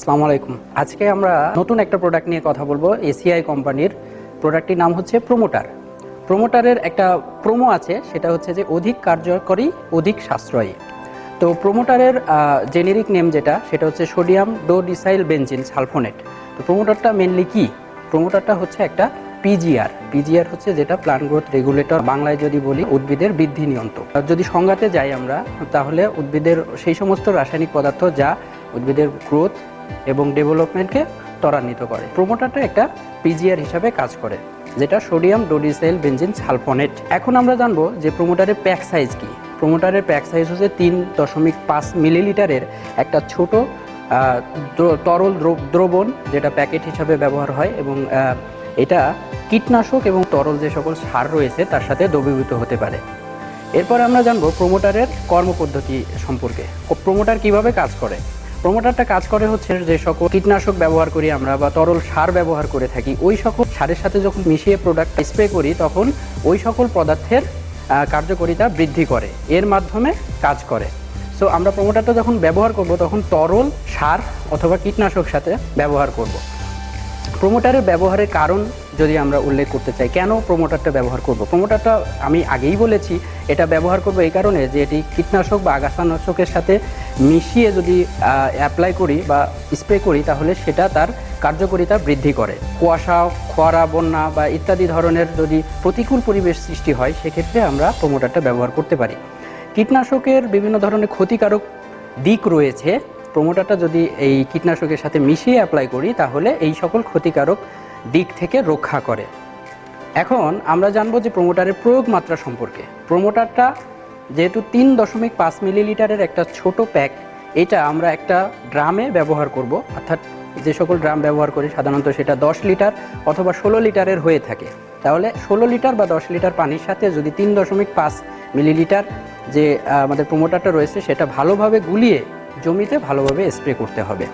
আসসালামু আলাইকুম। আজকে আমরা নতুন একটা প্রোডাক্ট নিয়ে কথা বলব এসিআই কোম্পানির। প্রোডাক্টটির নাম হচ্ছে প্রোমোটার প্রোমোটারের একটা প্রোমো আছে, সেটা হচ্ছে যে অধিক কার্যকরী, অধিক সাশ্রয়ী। তো প্রোমোটারের জেনেরিক নেম যেটা, সেটা হচ্ছে সোডিয়াম ডোডিসাইল বেঞ্জিন সালফোনেট তো প্রোমোটারটা মেনলি কি? প্রোমোটারটা হচ্ছে একটা পিজিআর পিজিআর হচ্ছে যেটা প্লান্ট গ্রোথ রেগুলেটর বাংলায় যদি বলি, উদ্ভিদের বৃদ্ধি নিয়ন্ত্রক। যদি সংজ্ঞাতে যাই আমরা, তাহলে উদ্ভিদের সেই সমস্ত রাসায়নিক পদার্থ যা উদ্ভিদের গ্রোথ এবং ডেভেলপমেন্টকে ত্বরান্বিত করে। প্রোমোটারটা একটা পিজিআর হিসাবে কাজ করে, যেটা সোডিয়াম ডোডিসাইল বেঞ্জিন সালফোনেট। এখন আমরা জানব যে প্রোমোটারের প্যাক সাইজ কি। প্রোমোটারের প্যাক সাইজ হচ্ছে তিন দশমিক পাঁচ মিলিলিটারের একটা ছোট তরল দ্রবণ, যেটা প্যাকেট হিসাবে ব্যবহার হয় এবং এটা কীটনাশক এবং তরল যে সকল সার রয়েছে তার সাথে দ্রবীভূত হতে পারে। এরপর আমরা জানব প্রোমোটারের কর্মপদ্ধতি সম্পর্কে। প্রোমোটার কীভাবে কাজ করে? প্রোমোটারটা কাজ করে হচ্ছে যে সকল কীটনাশক ব্যবহার করি আমরা বা তরল সার ব্যবহার করে থাকি, ওই সকল সারের সাথে যখন মিশিয়ে প্রোডাক্ট স্প্রে করি, তখন ওই সকল পদার্থের কার্যকারিতা বৃদ্ধি করে, এর মাধ্যমে কাজ করে। সো আমরা প্রোমোটারটা যখন ব্যবহার করব, তখন তরল সার অথবা কীটনাশক সাথে ব্যবহার করব। প্রোমোটারের ব্যবহারের কারণ যদি আমরা উল্লেখ করতে চাই, কেন প্রোমোটারটা ব্যবহার করব? প্রোমোটারটা আমি আগেই বলেছি, এটা ব্যবহার করব এই কারণে যে এটি কীটনাশক বা আগাছানাশকের সাথে মিশিয়ে যদি অ্যাপ্লাই করি বা স্প্রে করি, তাহলে সেটা তার কার্যকারিতা বৃদ্ধি করে। কুয়াশা, খরা, বন্যা বা ইত্যাদি ধরনের যদি প্রতিকূল পরিবেশ সৃষ্টি হয়, সেক্ষেত্রে আমরা প্রোমোটারটা ব্যবহার করতে পারি। কীটনাশকের বিভিন্ন ধরনের ক্ষতিকারক দিক রয়েছে। প্রোমোটারটা যদি এই কীটনাশকের সাথে মিশিয়ে অ্যাপ্লাই করি, তাহলে এই সকল ক্ষতিকারক দিক থেকে রক্ষা করে। এখন আমরা জানব যে প্রোমোটারের প্রয়োগ মাত্রা সম্পর্কে। প্রোমোটারটা যেহেতু তিন দশমিক পাঁচ মিলিলিটারের একটা ছোট প্যাক এটা আমরা একটা ড্রামে ব্যবহার করব। অর্থাৎ যে সকল ড্রাম ব্যবহার করি, সাধারণত সেটা দশ লিটার অথবা ষোলো লিটারের হয়ে থাকে। তাহলে ষোলো লিটার বা দশ লিটার পানির সাথে যদি তিন দশমিক পাঁচ মিলিলিটার যে আমাদের প্রোমোটারটা রয়েছে, সেটা ভালোভাবে গুলিয়ে জমিতে ভালোভাবে স্প্রে করতে হবে।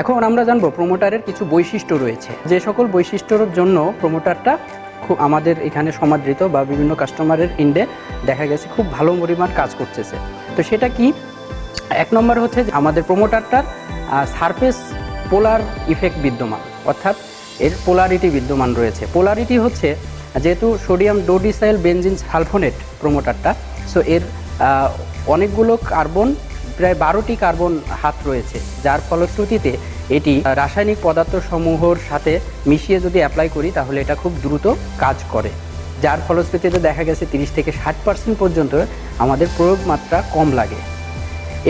এখন আমরা জানব প্রোমোটারের কিছু বৈশিষ্ট্য রয়েছে। যে সকল বৈশিষ্ট্যর জন্য প্রোমোটারটা খুব আমাদের এখানে সমাদৃত বা বিভিন্ন কাস্টমারের ইন্ডে দেখা গেছে খুব ভালো পরিমাণ কাজ করতেছে। তো সেটা কি? এক নম্বর হচ্ছে আমাদের প্রোমোটারটার সারফেস পোলার ইফেক্ট বিদ্যমান, অর্থাৎ এর পোলারিটি বিদ্যমান রয়েছে। পোলারিটি হচ্ছে যেহেতু সোডিয়াম ডোডিসাইল বেনজিন সালফোনেট প্রোমোটারটা সো এর অনেকগুলো কার্বন প্রায় বারোটি কার্বন হাত রয়েছে, যার ফলশ্রুতিতে এটি রাসায়নিক পদার্থ সমূহর সাথে মিশিয়ে যদি অ্যাপ্লাই করি, তাহলে এটা খুব দ্রুত কাজ করে। যার ফলশ্রুতিতে দেখা গেছে তিরিশ থেকে ষাট পার্সেন্ট পর্যন্ত আমাদের প্রয়োগ মাত্রা কম লাগে।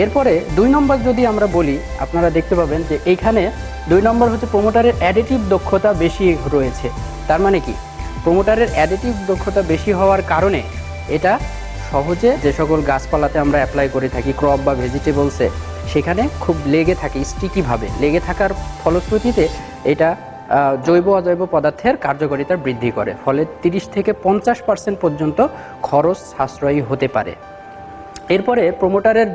এরপরে দুই নম্বর যদি আমরা বলি, আপনারা দেখতে পাবেন যে এইখানে দুই নম্বর হচ্ছে প্রোমোটারের অ্যাডিটিভ দক্ষতা বেশি রয়েছে। তার মানে কি? প্রোমোটারের অ্যাডিটিভ দক্ষতা বেশি হওয়ার কারণে এটা সহজে যে সকল গাছপালাতে আমরা অ্যাপ্লাই করে থাকি ক্রপ বা ভেজিটেবলসে সেখানে খুব লেগে থাকে স্টিকিভাবে লেগে থাকার ফলশ্রুতিতে এটা জৈব অজৈব পদার্থের কার্যকারিতা বৃদ্ধি করে। ফলে তিরিশ থেকে পঞ্চাশ পার্সেন্ট পর্যন্ত খরচ সাশ্রয়ী হতে পারে। এরপরে প্রোমোটারের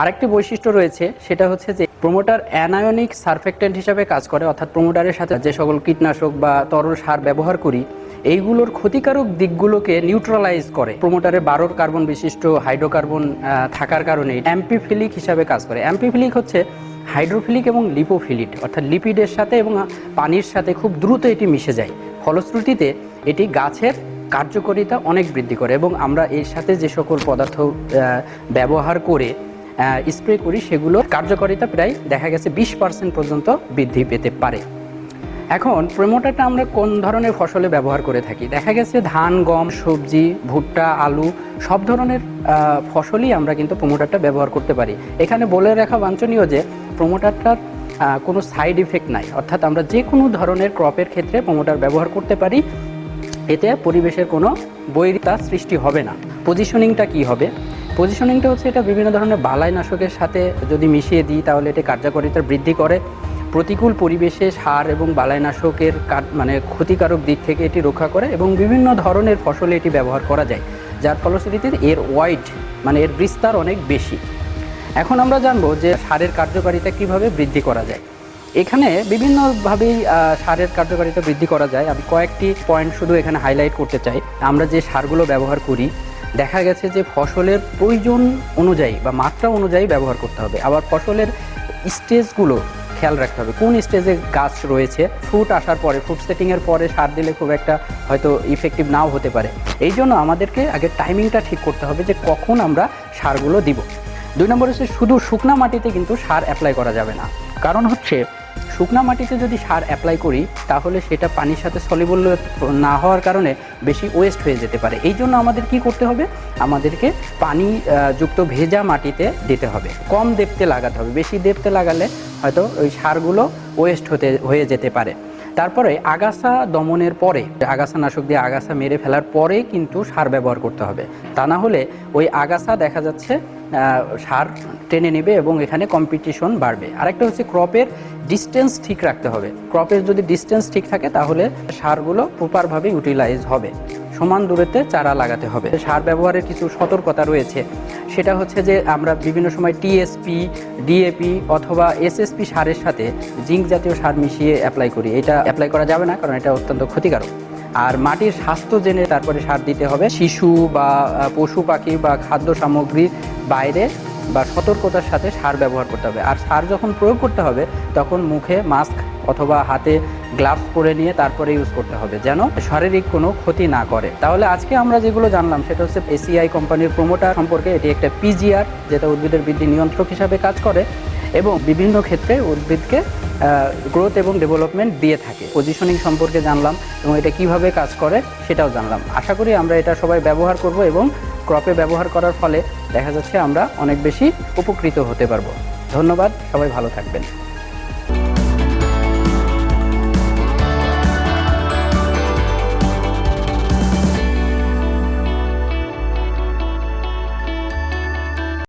আরেকটি বৈশিষ্ট্য রয়েছে, সেটা হচ্ছে যে প্রোমোটার অ্যানায়নিক সারফেক্টেন্ট হিসাবে কাজ করে। অর্থাৎ প্রোমোটারের সাথে যে সকল কীটনাশক বা তরল সার ব্যবহার করি এইগুলোর ক্ষতিকারক দিকগুলোকে নিউট্রালাইজ করে। প্রোমোটারে বারোর কার্বন বিশিষ্ট হাইড্রোকার্বন থাকার কারণে অ্যাম্পিফিলিক হিসাবে কাজ করে। অ্যাম্পিফিলিক হচ্ছে হাইড্রোফিলিক এবং লিপোফিলিট অর্থাৎ লিপিডের সাথে এবং পানির সাথে খুব দ্রুত এটি মিশে যায়। ফলশ্রুতিতে এটি গাছের কার্যকারিতা অনেক বৃদ্ধি করে এবং আমরা এর সাথে যে সকল পদার্থ ব্যবহার করে স্প্রে করি, সেগুলোর কার্যকারিতা প্রায় দেখা গেছে বিশ পার্সেন্ট পর্যন্ত বৃদ্ধি পেতে পারে। এখন প্রোমোটারটা আমরা কোন ধরনের ফসলে ব্যবহার করে থাকি? দেখা গেছে ধান, গম, সবজি, ভুট্টা, আলু সব ধরনের ফসলই আমরা কিন্তু প্রোমোটারটা ব্যবহার করতে পারি। এখানে বলে রাখা বাঞ্ছনীয় যে প্রোমোটারটার কোনো সাইড ইফেক্ট নাই। অর্থাৎ আমরা যে কোনো ধরনের ক্রপের ক্ষেত্রে প্রোমোটার ব্যবহার করতে পারি, এতে পরিবেশের কোনো বৈরিতা সৃষ্টি হবে না। পজিশনিংটা কি হবে? পজিশনিংটা হচ্ছে এটা বিভিন্ন ধরনের বালাইনাশকের সাথে যদি মিশিয়ে দিই, তাহলে এটা কার্যকারিতা বৃদ্ধি করে। প্রতিকূল পরিবেশে সার এবং বালাইনাশকের কার- মানে ক্ষতিকারক দিক থেকে এটি রক্ষা করে এবং বিভিন্ন ধরনের ফসলে এটি ব্যবহার করা যায়, যার ফলশ্রুতিতে এর ওয়াইড মানে এর বিস্তার অনেক বেশি। এখন আমরা জানব যে সারের কার্যকারিতা কীভাবে বৃদ্ধি করা যায়। এখানে বিভিন্নভাবেই সারের কার্যকারিতা বৃদ্ধি করা যায়। আমি কয়েকটি পয়েন্ট শুধু এখানে হাইলাইট করতে চাই। আমরা যে সারগুলো ব্যবহার করি, দেখা গেছে যে ফসলের প্রয়োজন অনুযায়ী বা মাত্রা অনুযায়ী ব্যবহার করতে হবে। আবার ফসলের স্টেজগুলো খেয়াল রাখতে হবে। কোন স্টেজে গাছ রয়েছে ফুট আসার পরে ফুট সেটিংয়ের পরে সার দিলে খুব একটা হয়তো ইফেক্টিভ নাও হতে পারে। এই জন্য আমাদেরকে আগে টাইমিংটা ঠিক করতে হবে যে কখন আমরা সারগুলো দিব। দুই নম্বর হচ্ছে শুধু শুকনা মাটিতে কিন্তু সার অ্যাপ্লাই করা যাবে না। কারণ হচ্ছে শুকনা মাটিতে যদি সার অ্যাপ্লাই করি, তাহলে সেটা পানির সাথে সলিবল না হওয়ার কারণে বেশি ওয়েস্ট হয়ে যেতে পারে। এই জন্য আমাদের কি করতে হবে? আমাদেরকে পানি যুক্ত ভেজা মাটিতে দিতে হবে। কম দেবতে লাগাতে হবে। বেশি দেবতে লাগালে হয়তো ওই সারগুলো ওয়েস্ট হতে, হয়ে যেতে পারে। তারপরে আগাছা দমনের পরে আগাছা নাশক দিয়ে আগাছা মেরে ফেলার পরে কিন্তু সার ব্যবহার করতে হবে। তা না হলে ওই আগাছা দেখা যাচ্ছে সার টেনে নেবে এবং এখানে কম্পিটিশন বাড়বে। আরেকটা হচ্ছে ক্রপের ডিস্টেন্স ঠিক রাখতে হবে। ক্রপের যদি ডিস্টেন্স ঠিক থাকে তাহলে সারগুলো প্রপারভাবে ইউটিলাইজ হবে। সমান দূরত্বে চারা লাগাতে হবে। সার ব্যবহারের কিছু সতর্কতা রয়েছে। সেটা হচ্ছে যে, আমরা বিভিন্ন সময় টিএসপি ডিএপি অথবা এসএসপি সারের সাথে জিঙ্ক জাতীয় সার মিশিয়ে অ্যাপ্লাই করি। এটা অ্যাপ্লাই করা যাবে না, কারণ এটা অত্যন্ত ক্ষতিকারক। আর মাটির স্বাস্থ্য জেনে তারপরে সার দিতে হবে। শিশু বা পশু পাখি বা খাদ্য সামগ্রীর বাইরে বা সতর্কতার সাথে সার ব্যবহার করতে হবে। আর সার যখন প্রয়োগ করতে হবে, তখন মুখে মাস্ক অথবা হাতে গ্লাভস পরে নিয়ে তারপরে ইউজ করতে হবে যেন শারীরিক কোনো ক্ষতি না করে। তাহলে আজকে আমরা যেগুলো জানলাম সেটা হচ্ছে এসিআই কোম্পানির প্রোমোটার সম্পর্কে এটি একটা পিজিআর যেটা উদ্ভিদের বৃদ্ধি নিয়ন্ত্রক হিসাবে কাজ করে এবং বিভিন্ন ক্ষেত্রে উদ্ভিদকে গ্রোথ এবং ডেভেলপমেন্ট দিয়ে থাকে। পজিশনিং সম্পর্কে জানলাম এবং এটা কীভাবে কাজ করে সেটাও জানলাম। আশা করি আমরা এটা সবাই ব্যবহার করব এবং ক্রপে ব্যবহার করার ফলে দেখা যাচ্ছে আমরা অনেক বেশি উপকৃত হতে পারব। ধন্যবাদ, সবাই ভালো থাকবেন।